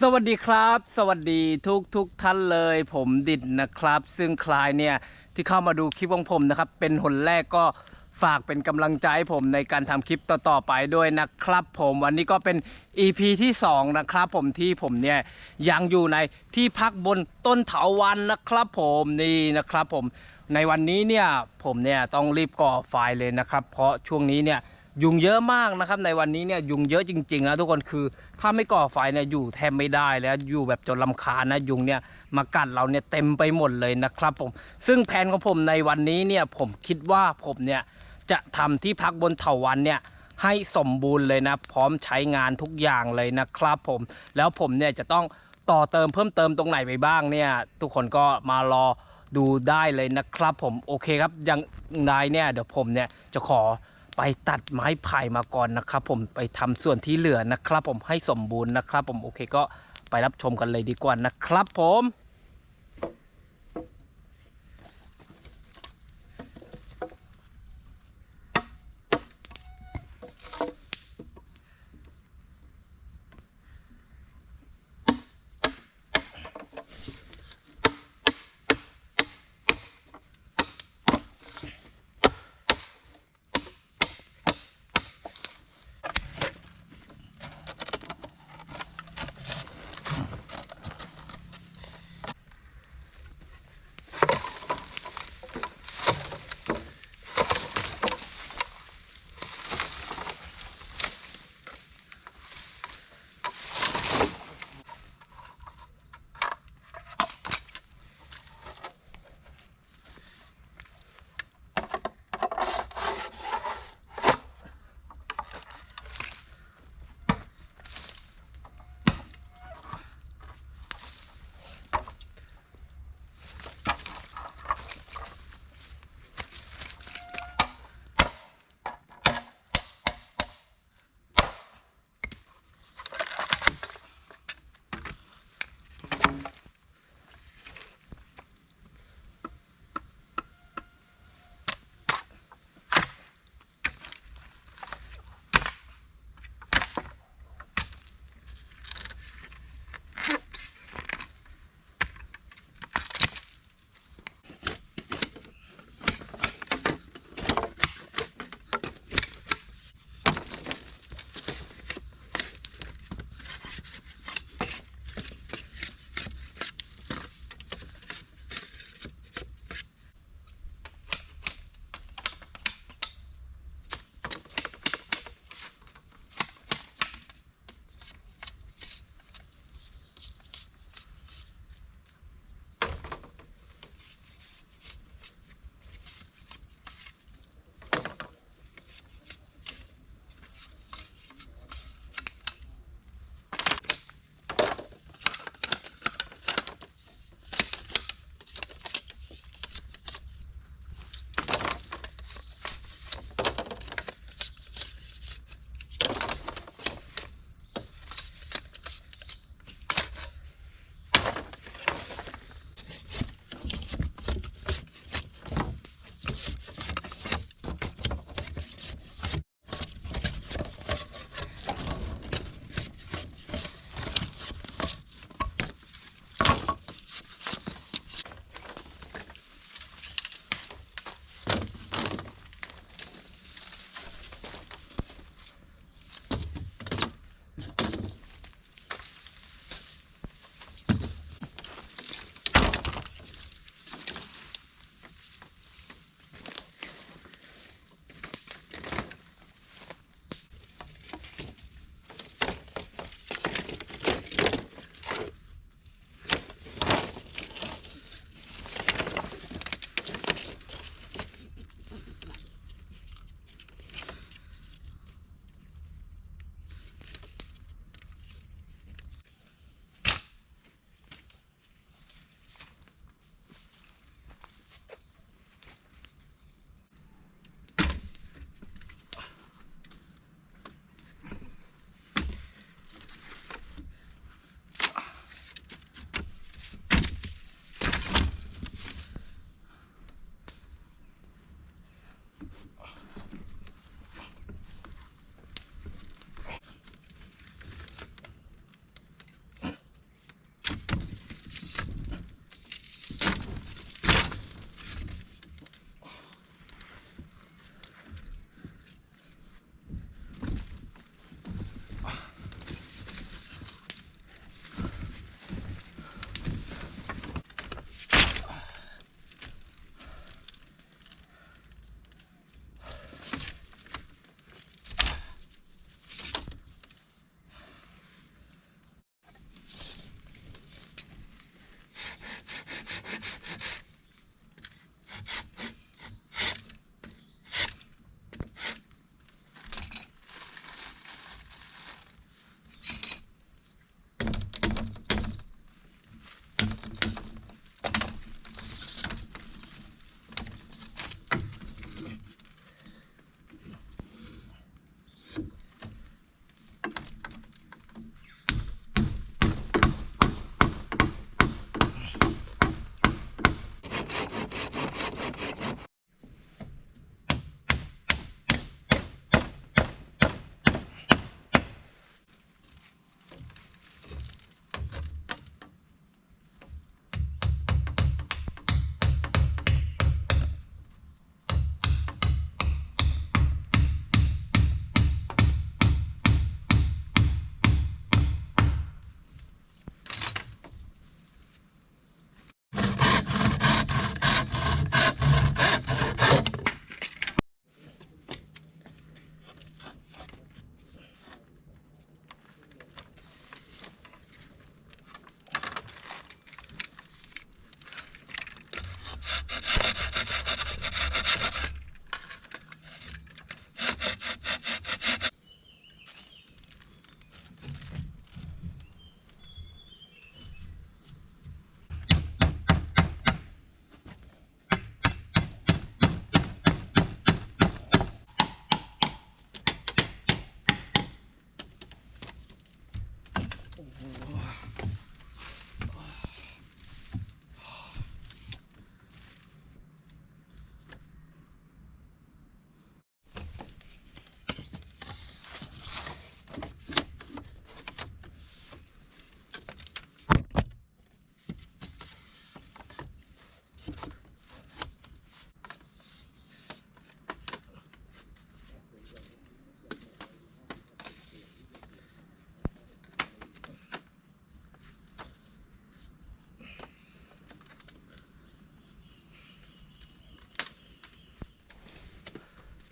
สวัสดีครับ สวัสดีทุกทุกท่านเลย ผมดิดนะครับ ซึ่งคลายเนี่ยที่เข้ามาดูคลิปของผมนะครับ เป็นหนแรกก็ฝากเป็นกำลังใจให้ผมในการทำคลิปต่อๆไปด้วยนะครับ ผมวันนี้ก็เป็น EP ที่ 2 นะครับผมที่ผมเนี่ยยังอยู่ในที่พักบนต้นเถาวันนะครับผมนี่นะครับผมในวันนี้เนี่ยผมเนี่ยต้องรีบก่อไฟเลยนะครับ เพราะช่วงนี้เนี่ย ยุงเยอะมากนะครับในวันนี้เนี่ยยุงเยอะจริงๆนะทุกคนคือถ้าไม่ก่อไฟเนี่ยอยู่แทบไม่ได้แล้วอยู่แบบจนลำคาญนะยุงเนี่ยมากัดเราเนี่ยเต็มไปหมดเลยนะครับผมซึ่งแผนของผมในวันนี้เนี่ยผมคิดว่าผมเนี่ยจะทำที่พักบนเถาวันเนี่ยให้สมบูรณ์เลยนะ พร้อมใช้งานทุกอย่างเลยนะครับผมแล้วผมเนี่ยจะต้องต่อเติมเพิ่มเติมตรงไหนไปบ้างเนี่ยทุกคนก็มารอดูได้เลยนะครับผมโอเคครับยังนายเนี่ยเดี๋ยวผมเนี่ยจะขอ ไปตัดไม้ไผ่มาก่อนนะครับ ผมไปทำส่วนที่เหลือนะครับ ผมให้สมบูรณ์นะครับ ผมโอเคก็ไปรับชมกันเลยดีกว่านะครับ ผม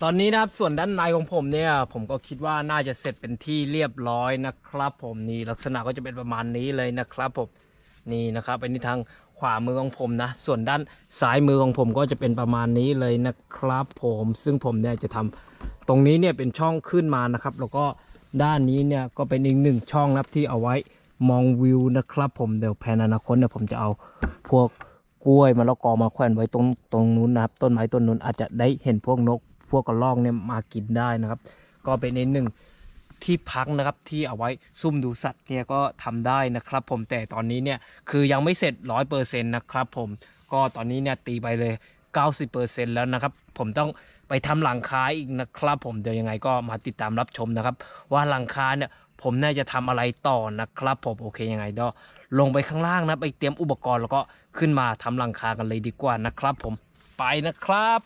ตอนนี้นะครับส่วนด้านในของผมเนี่ยผมก็คิดว่าน่าจะเสร็จเป็นที่เรียบร้อยนะครับ ผมนี่ลักษณะก็จะเป็นประมาณนี้เลยนะครับผมนี่นะครับอันนี้ทางขวามือของผมนะ ส่วนด้านซ้ายมือของผมก็จะเป็นประมาณนี้เลยนะครับ ผมซึ่งผมเนี่ยจะทำตรงนี้เนี่ยเป็นช่องขึ้นมานะครับ แล้วก็ด้านนี้เนี่ยก็เป็นอีกหนึ่งช่องนะครับที่เอาไว้มองวิวนะครับ ผมเดี๋ยวแผนอนาคตเนี่ยผมจะเอาพวกกล้วยมะละกอมาแขวนไว้ตรงตรงนู้นนะครับ ต้นไม้ต้นนู้นอาจจะได้เห็นพวกนก วกกระรอกเนี่ยมากินได้นะครับ ก็เป็นในหนึ่งที่พักนะครับที่เอาไว้ซุ่มดูสัตว์เนี่ยก็ทำได้นะครับ ผมแต่ตอนนี้เนี่ยคือยังไม่เสร็จร้อยเปอร์เซ็นต์นะครับผมก็ตอนนี้เนี่ยตีไปเลย 90%แล้วนะครับ ผมต้องไปทำหลังคาอีกนะครับ ผมเดี๋ยวยังไงก็มาติดตามรับชมนะครับ ว่าหลังคาเนี่ยผมน่าจะทำอะไรต่อนะครับ ผมโอเคยังไงก็ลงไปข้างล่างนะไปเตรียมอุปกรณ์แล้วก็ขึ้นมาทำหลังคากันเลยดีกว่านะครับ ผมไปนะครับ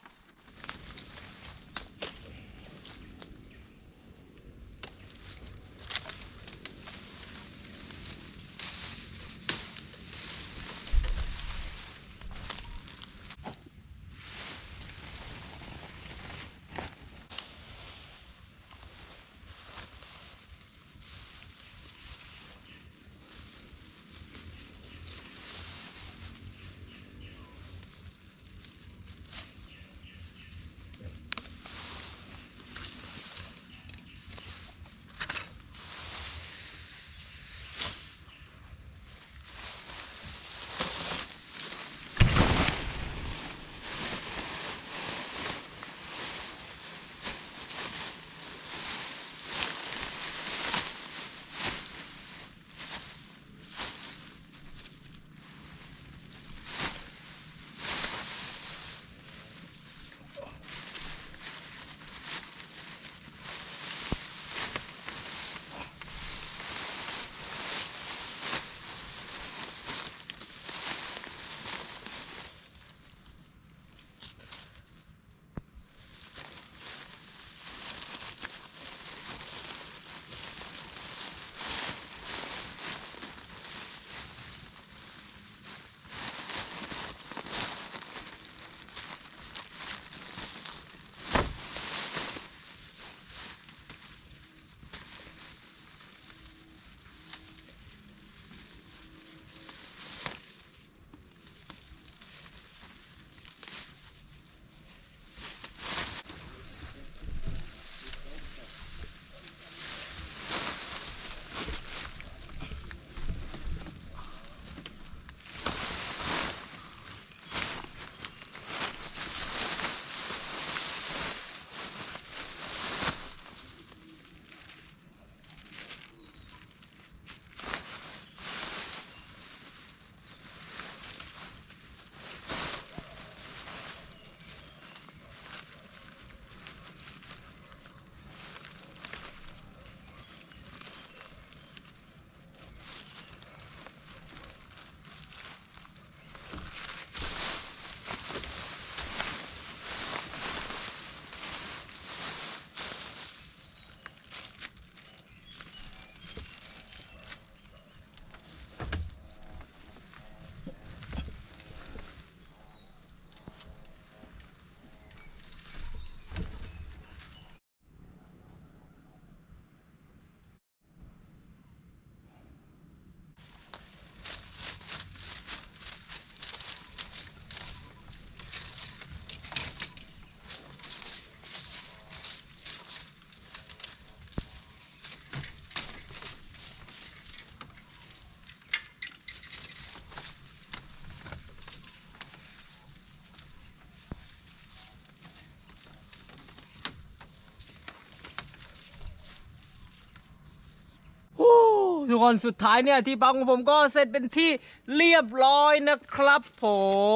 กคนสุดท้ายเนี่ยที่พักของผมก็เสร็จเป็นที่เรียบร้อยนะครับ ผ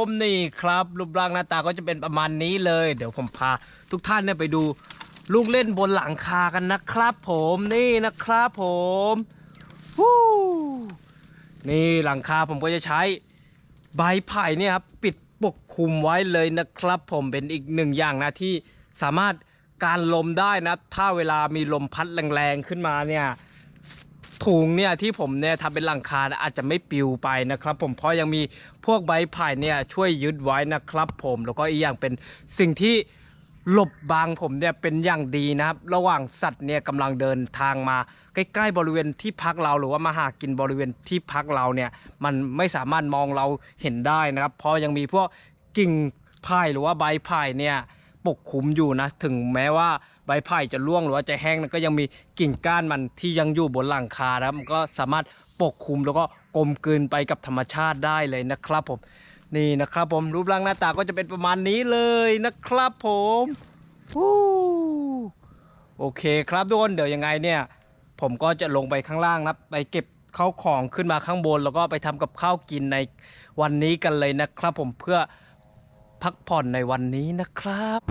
มนี่ครับรูปร่างหน้าตาก็จะเป็นประมาณนี้เลย เดี๋ยวผมพาทุกท่านเนี่ยไปดูลูกเล่นบนหลังคากันนะครับผมนี่นะครับผมวู้นี่หลังคาผมก็จะใช้ใบไผ่เนี่ยครับปิดปกคลุมไว้เลยนะครับ ผมเป็นอีกหนึ่งอย่างนะที่สามารถการลมได้นะถ้าเวลามีลมพัดแรงๆขึ้นมาเนี่ย ถุงเนี่ยที่ผมเนี่ยทำเป็นหลังคาอาจจะไม่ปิวไปนะครับ ผมเพราะยังมีพวกใบไผ่เนี่ยช่วยยึดไว้นะครับ ผมแล้วก็อีกอย่างเป็นสิ่งที่หลบบังผมเนี่ยเป็นอย่างดีนะครับ ระหว่างสัตว์เนี่ยกำลังเดินทางมา ใกล้ๆบริเวณที่พักเราหรือว่ามาหากินบริเวณที่พักเราเนี่ยมันไม่สามารถมองเราเห็นได้นะครับ เพราะยังมีพวกกิ่งไผ่หรือว่าใบไผ่เนี่ยปกคลุมอยู่นะถึงแม้ว่า ใบไผ่จะร่วงหรือว่าจะแห้งนะก็ยังมีกิ่งก้านมันที่ยังอยู่บนหลังคานะครับมันก็สามารถปกคลุมแล้วก็กลมกลืนไปกับธรรมชาติได้เลยนะครับผมนี่นะครับผมรูปร่างหน้าตาก็จะเป็นประมาณนี้เลยนะครับผมโอเคครับทุกคนเดี๋ยวยังไงเนี่ย ผมก็จะลงไปข้างล่างนะไปเก็บข้าวของขึ้นมาข้างบน แล้วก็ไปทำกับข้าวกินในวันนี้กันเลยนะครับ ผมเพื่อพักผ่อนในวันนี้นะครับ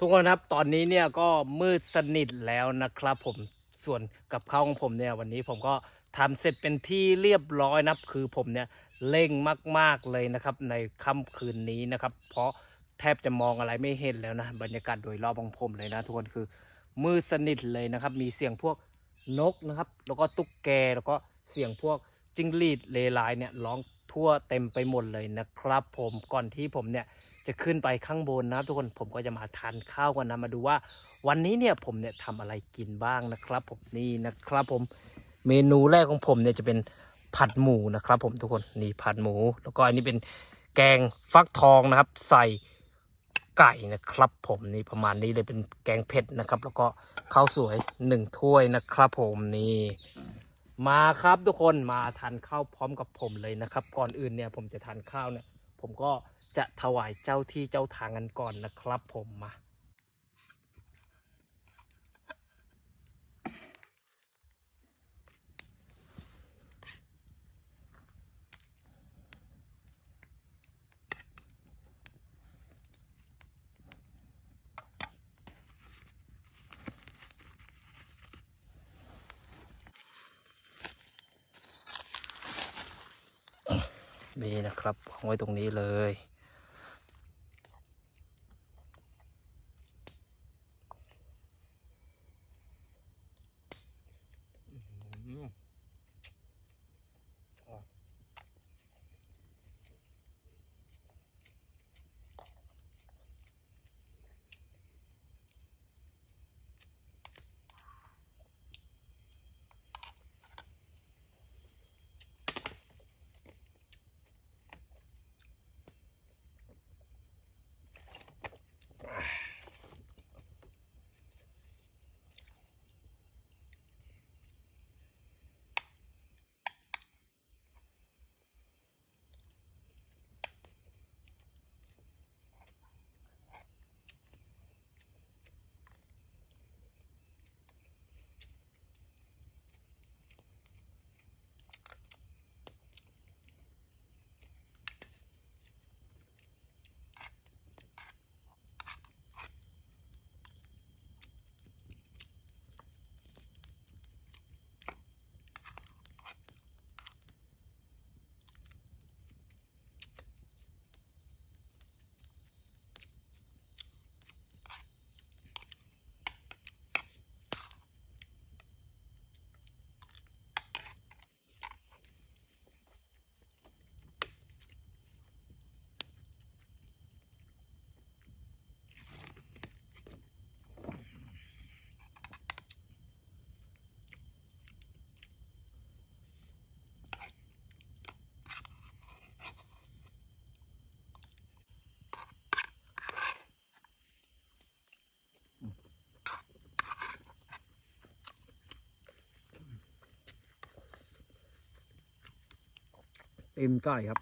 ทุกคนครับตอนนี้เนี่ยก็มืดสนิทแล้วนะครับผมส่วนกับข้าวของผมเนี่ยวันนี้ผมก็ทำเสร็จเป็นที่เรียบร้อยนะครับคือผมเนี่ยเร่งมาก ๆเลยนะครับในค่ำคืนนี้นะครับ เพราะแทบจะมองอะไรไม่เห็นแล้วนะบรรยากาศโดยรอบของผมเลยนะทุกคนคือมืดสนิทเลยนะครับ มีเสียงพวกนกนะครับ แล้วก็ตุ๊กแกแล้วก็เสียงพวกจิ้งหรีดเลไลเนี่ยร้อง ทั่วเต็มไปหมดเลยนะครับ ผมก่อนที่ผมเนี่ยจะขึ้นไปข้างบนนะทุกคนผมก็จะมาทานข้าวกันนะมาดูว่า วันนี้เนี่ยผมเนี่ยทำอะไรกินบ้างนะครับ ผมนี่นะครับ ผมเมนูแรกของผมเนี่ยจะเป็นผัดหมูนะครับ ผมทุกคนนี่ผัดหมู แล้วก็อันนี้เป็นแกงฟักทองนะครับ ใส่ไก่นะครับ ผมนี่ประมาณนี้เลยเป็นแกงเผ็ดนะครับ แล้วก็ข้าวสวยหนึ่งถ้วยนะครับ ผมนี่ มาครับทุกคนมาทานข้าวพร้อมกับผมเลยนะครับ ก่อนอื่นเนี่ยผมจะทานข้าวเนี่ย ผมก็จะถวายเจ้าที่เจ้าทางกันก่อนนะครับ ผมมา นี่นะครับวางไว้ตรงนี้เลย เต็มใกล้ครับ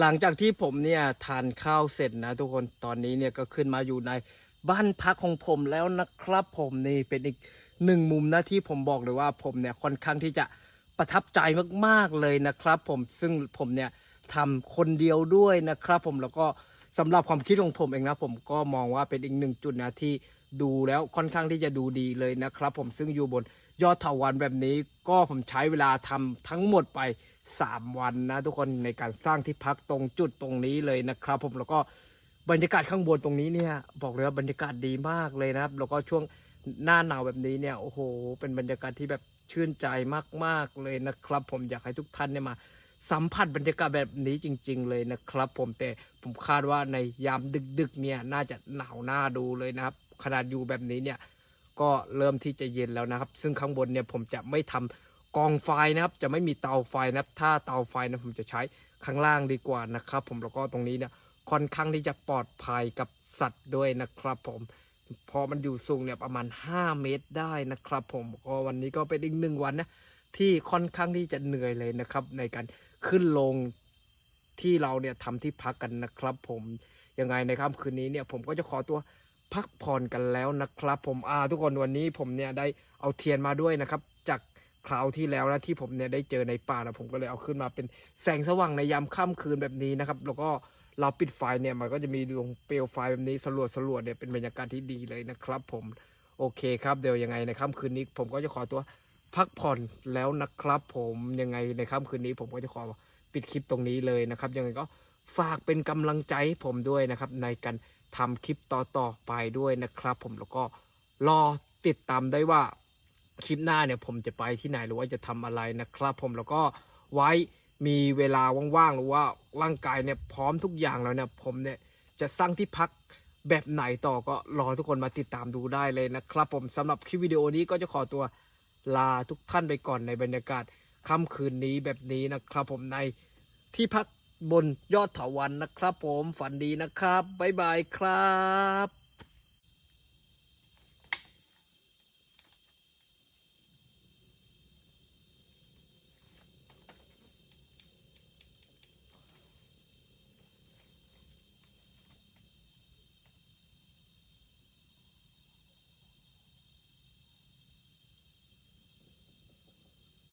หลังจากที่ผมเนี่ยทานข้าวเสร็จนะทุกคนตอนนี้เนี่ยก็ขึ้นมาอยู่ในบ้านพักของผมแล้วนะครับ ผมนี่เป็นอีกหนึ่งมุมนะที่ผมบอกเลยว่าผมเนี่ยค่อนข้างที่จะประทับใจมากๆเลยนะครับ ผมซึ่งผมเนี่ยทำคนเดียวด้วยนะครับ ผมแล้วก็สำหรับความคิดของผมเองนะผมก็มองว่าเป็นอีกหนึ่งจุดนะที่ดูแล้วค่อนข้างที่จะดูดีเลยนะครับ ผมซึ่งอยู่บนยอดเถาวันแบบนี้ก็ผมใช้เวลาทำทั้งหมดไป 3 วันนะทุกคนในการสร้างที่พักตรงจุดตรงนี้เลยนะครับ ผมแล้วก็บรรยากาศข้างบนตรงนี้เนี่ย บอกเลยว่าบรรยากาศดีมากเลยนะครับ แล้วก็ช่วงหน้าหนาวแบบนี้เนี่ยโอ้โห เป็นบรรยากาศที่แบบชื่นใจมากๆเลยนะครับ ผมอยากให้ทุกท่านเนี่ยมาสัมผัสบรรยากาศแบบนี้จริง ๆ เลยนะครับ ผมแต่ผมคาดว่าในยามดึกๆเนี่ยน่าจะหนาวหน้าดูเลยนะครับ ขนาดอยู่แบบนี้เนี่ยก็เริ่มที่จะเย็นแล้วนะครับ ซึ่งข้างบนเนี่ยผมจะไม่ทำ กองไฟนะครับ จะไม่มีเตาไฟนะครับ ถ้าเตาไฟนะผมจะใช้ข้างล่างดีกว่านะครับ ผมแล้วก็ตรงนี้เนี่ยค่อนข้างที่จะปลอดภัยกับสัตว์ด้วยนะครับ ผมพอมันอยู่สูงเนี่ยประมาณ 5 เมตรได้นะครับ ผมก็วันนี้ก็เป็นอีกหนึ่งวันนะที่ค่อนข้างที่จะเหนื่อยเลยนะครับ ในการขึ้นลงที่เราเนี่ยทำที่พักกันนะครับ ผมยังไงในค่ำคืนนี้เนี่ยผมก็จะขอตัวพักผ่อนกันแล้วนะครับ ผมอ่าทุกคนวันนี้ผมเนี่ยได้เอาเทียนมาด้วยนะครับ คราวที่แล้วนะที่ผมเนี่ยได้เจอในป่านะผมก็เลยเอาขึ้นมาเป็นแสงสว่างในยามค่ำคืนแบบนี้นะครับ แล้วก็เราปิดไฟเนี่ยมันก็จะมีดวงเปลวไฟแบบนี้สลัวสลัวเนี่ยเป็นบรรยากาศที่ดีเลยนะครับ ผมโอเคครับเดี๋ยวยังไงในค่ำคืนนี้ ผมก็จะขอตัวพักผ่อนแล้วนะครับ ผมยังไงในค่ำคืนนี้ ผมก็จะขอปิดคลิปตรงนี้เลยนะครับ ยังไงก็ฝากเป็นกำลังใจผมด้วยนะครับ ในการทำคลิปต่อๆไปด้วยนะครับ ผมแล้วก็รอติดตามได้ว่า คลิปหน้าเนี่ยผมจะไปที่ไหนหรือว่าจะทำอะไรนะครับผมแล้วก็ไว้มีเวลาว่างๆหรือว่าร่างกายเนี่ยพร้อมทุกอย่างแล้วเนี่ยผมเนี่ยจะสร้างที่พักแบบไหนต่อก็รอทุกคนมาติดตามดูได้เลยนะครับ ผมสำหรับคลิปวิดีโอนี้ก็จะขอตัวลาทุกท่านไปก่อนในบรรยากาศค่ำคืนนี้แบบนี้นะครับผมในที่พักบนยอดเถาวันนะครับผมฝันดีนะครับ บ๊ายบายครับ